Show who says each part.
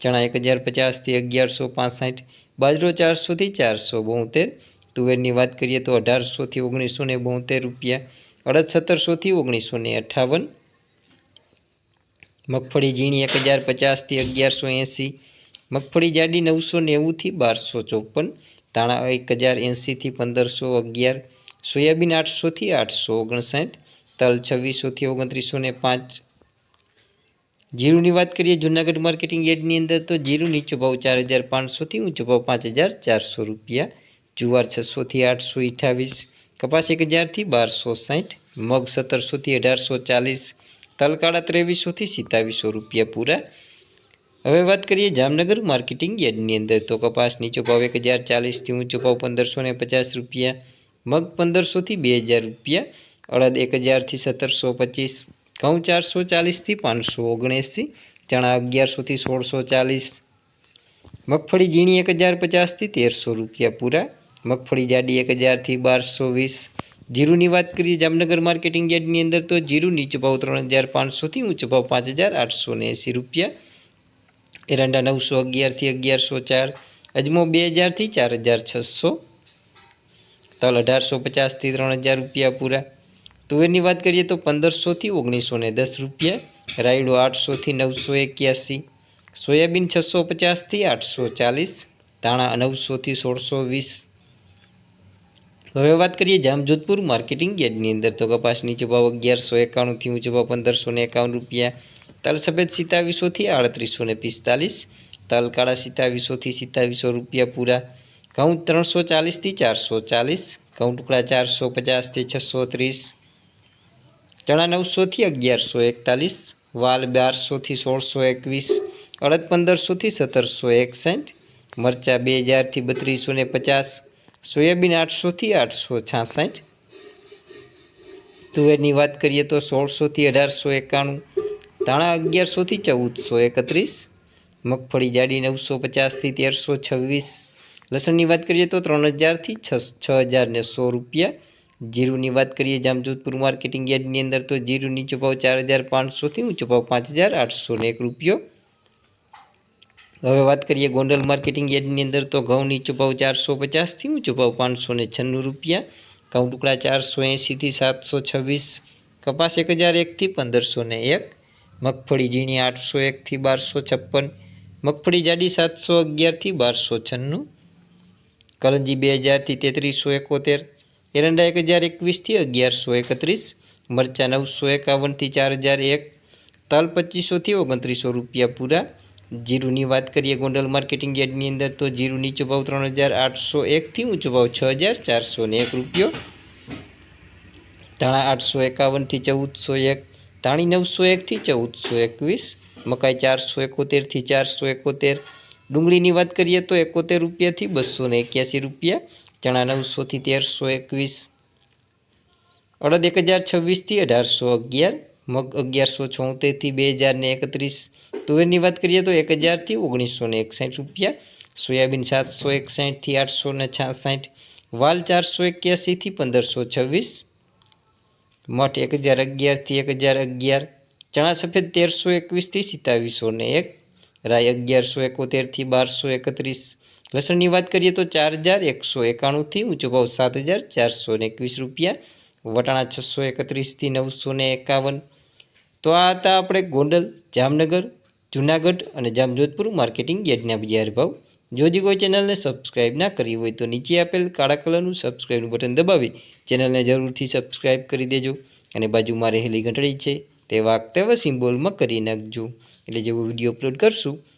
Speaker 1: ચણા એક હજાર પચાસથી અગિયારસો પાંસઠ, બાજરો ચારસોથી ચારસો બોતેર, તુવેરની વાત કરીએ તો અઢારસોથી ઓગણીસો ને બોતેર રૂપિયા, અડદ સત્તરસોથી ઓગણીસો ને અઠાવન, મગફળી ઝીણી એક હજાર પચાસથી અગિયારસો એંસી, મગફળી જાડી નવસો નેવુંથી બારસો ચોપન, ધાણા એક હજાર એંસીથી પંદરસો અગિયાર, સોયાબીન આઠસોથી આઠસો ઓગણસાઠ, તલ છવ્વીસોથી ઓગણત્રીસો ને પાંચ જીરુની વાત કરીએ, જૂનાગઢ માર્કેટિંગ યાર્ડની અંદર તો જીરું નીચો ભાવ ચાર હજાર પાંચસોથી ઊંચો ભાવ પાંચ હજાર ચારસો રૂપિયા. જુવાર છસોથી આઠસો અઠાવીસ કપાસ એક હજારથી બારસો સાઠ, મગ સત્તરસોથી અઢારસો ચાલીસ, તલકાળા ત્રેવીસોથી સિત્તાવીસો રૂપિયા પૂરા. હવે વાત કરીએ જામનગર માર્કેટિંગ યાર્ડની અંદર તો કપાસ નીચો ભાવ એક હજાર ચાલીસથી ઊંચો ભાવ પંદરસો ને પચાસ રૂપિયા, મગ પંદરસોથી બે હજાર રૂપિયા, અડદ એક હજારથી સત્તરસો પચીસ ઘઉં ચારસો ચાલીસથી પાંચસો ઓગણએંસી, ચણા અગિયારસોથી સોળસો ચાલીસ મગફળી ઝીણી એક હજાર પચાસથી તેરસો રૂપિયા પૂરા, મગફળી જાડી એક હજારથી બારસો વીસ, જીરુની વાત કરીએ જામનગર માર્કેટિંગ યાર્ડની અંદર તો જીરું નીચો ભાવ ત્રણ હજાર પાંચસોથી ઊંચો ભાવ પાંચ હજાર આઠસો ને એંસી રૂપિયા, એરંડા નવસો અગિયારથી અગિયારસો ચાર, અજમો બે હજારથી ચાર હજાર છસો, તલ અઢારસો પચાસથી ત્રણ હજાર રૂપિયા પૂરા. તુવેરની વાત કરીએ તો પંદરસોથી ઓગણીસો ને દસ રૂપિયા, રાયડો આઠસોથી નવસો એક્યાસી, સોયાબીન છસો પચાસથી આઠસો ચાલીસ, ધાણા નવસોથી સોળસો વીસ. હવે વાત કરીએ જામજોધપુર માર્કેટિંગ યાર્ડની અંદર. તો કપાસ નીચો ભાવ અગિયારસો એકાણુંથી ઊંચો ભાવ પંદરસો ને એકાવન રૂપિયા. તલ સફેદ સિત્તાવીસોથી આડત્રીસો ને પિસ્તાલીસ. તલ કાળા સિત્તાવીસોથી સિત્તાવીસો રૂપિયા પૂરા. ઘઉં ત્રણસો ચાલીસથી ચારસો ચાલીસ. ઘઉં ટુકડા ચારસો પચાસથી છસો ત્રીસ. ચણા નવસોથી અગિયારસો એકતાલીસ, વાલ બારસોથી સોળસો એકવીસ, અડદ પંદરસોથી સત્તરસો એકસઠ, મરચાં બે હજારથી બત્રીસો ને પચાસ, સોયાબીન આઠસોથી આઠસો છાસઠ. તુવેરની વાત કરીએ તો સોળસોથી અઢારસો એકાણું, ધાણા અગિયારસોથી ચૌદસો એકત્રીસ, મગફળી જાડી નવસો પચાસથી તેરસો છવ્વીસ. લસણની વાત કરીએ તો ત્રણ હજારથી છ છ હજાર ને સો રૂપિયા જીરુની વાત કરીએ જામજોધપુર માર્કેટિંગ યાર્ડની અંદર તો જીરું નીચો ભાવ ચાર હજાર પાંચસોથી ઊંચો ભાવ પાંચ હજાર આઠસો ને એક રૂપિયો. હવે વાત કરીએ ગોંડલ માર્કેટિંગ યાર્ડની અંદર તો ઘઉં નીચો ભાવ ચારસો પચાસથી ઊંચો ભાવ પાંચસો ને છન્નું રૂપિયા. ઘઉં ટુકડા ચારસો એંસીથી સાતસો છવ્વીસ, કપાસ એક હજાર એકથી પંદરસો ને એક, મગફળી ઝીણી આઠસો એકથી બારસો છપ્પન, મગફળી જાડી સાતસો અગિયારથી બારસો છન્નું, કરંજી બે હજારથી તેત્રીસો એકોતેર એરંડા એક હજાર એકવીસથી અગિયારસો એકત્રીસ, મરચાં નવસો એકાવનથી ચાર હજાર એક, તલ પચીસોથી ઓગણત્રીસો રૂપિયા પૂરા. જીરુની વાત કરીએ ગોંડલ માર્કેટિંગ યાર્ડની અંદર તો જીરું નીચો ભાવ ત્રણ હજાર આઠસો એકથી ઊંચો ભાવ છ હજાર ચારસો ને એક રૂપિયો. ધાણા આઠસો એકાવનથી ચૌદસો એક, ધાણી નવસો એકથી ચૌદસો એકવીસ, મકાઈ ચારસો એકોતેરથી ચારસો એકોતેર. ડુંગળીની વાત કરીએ તો એકોતેર રૂપિયાથી બસો ને એક્યાસી રૂપિયા ચણા નવસોથી તેરસો એકવીસ. અડદ એક હજાર છવ્વીસથી અઢારસો અગિયાર, મગ અગિયારસો છોતેરથી બે હજારને એકત્રીસ. તુવેરની વાત કરીએ તો એક હજારથી ઓગણીસો ને એકસાઠ રૂપિયા, સોયાબીન સાતસો એકસાઠથી આઠસો ને છાસઠ, વાલ ચારસો એક્યાસીથી પંદરસો છવ્વીસ, મઠ એક હજાર અગિયારથી એક હજાર અગિયાર, ચણા સફેદ તેરસો એકવીસથી સિત્તાવીસો ને એક રાય અગિયારસો એકોતેરથી બારસો એકત્રીસ લસણની વાત કરીએ તો ચાર હજાર એકસો એકાણુંથી ઊંચો ભાવ સાત હજાર ચારસો એકવીસ રૂપિયા, વટાણા છસો એકત્રીસથી નવસો ને એકાવન. તો આ હતા આપણે ગોંડલ, જામનગર, જૂનાગઢ અને જામજોધપુર માર્કેટિંગ યાર્ડના બજાર ભાવ. જો હજી કોઈ ચેનલને સબસ્ક્રાઈબ ના કરી હોય તો નીચે આપેલ કાળા કલરનું સબસ્ક્રાઈબનું બટન દબાવી ચેનલને જરૂરથી સબસ્ક્રાઇબ કરી દેજો અને બાજુમાં રહેલી ઘંટડી છે તે વાગતે સિમ્બોલમાં કરી નાખજો. એટલે જેવું વીડિયો અપલોડ કરશું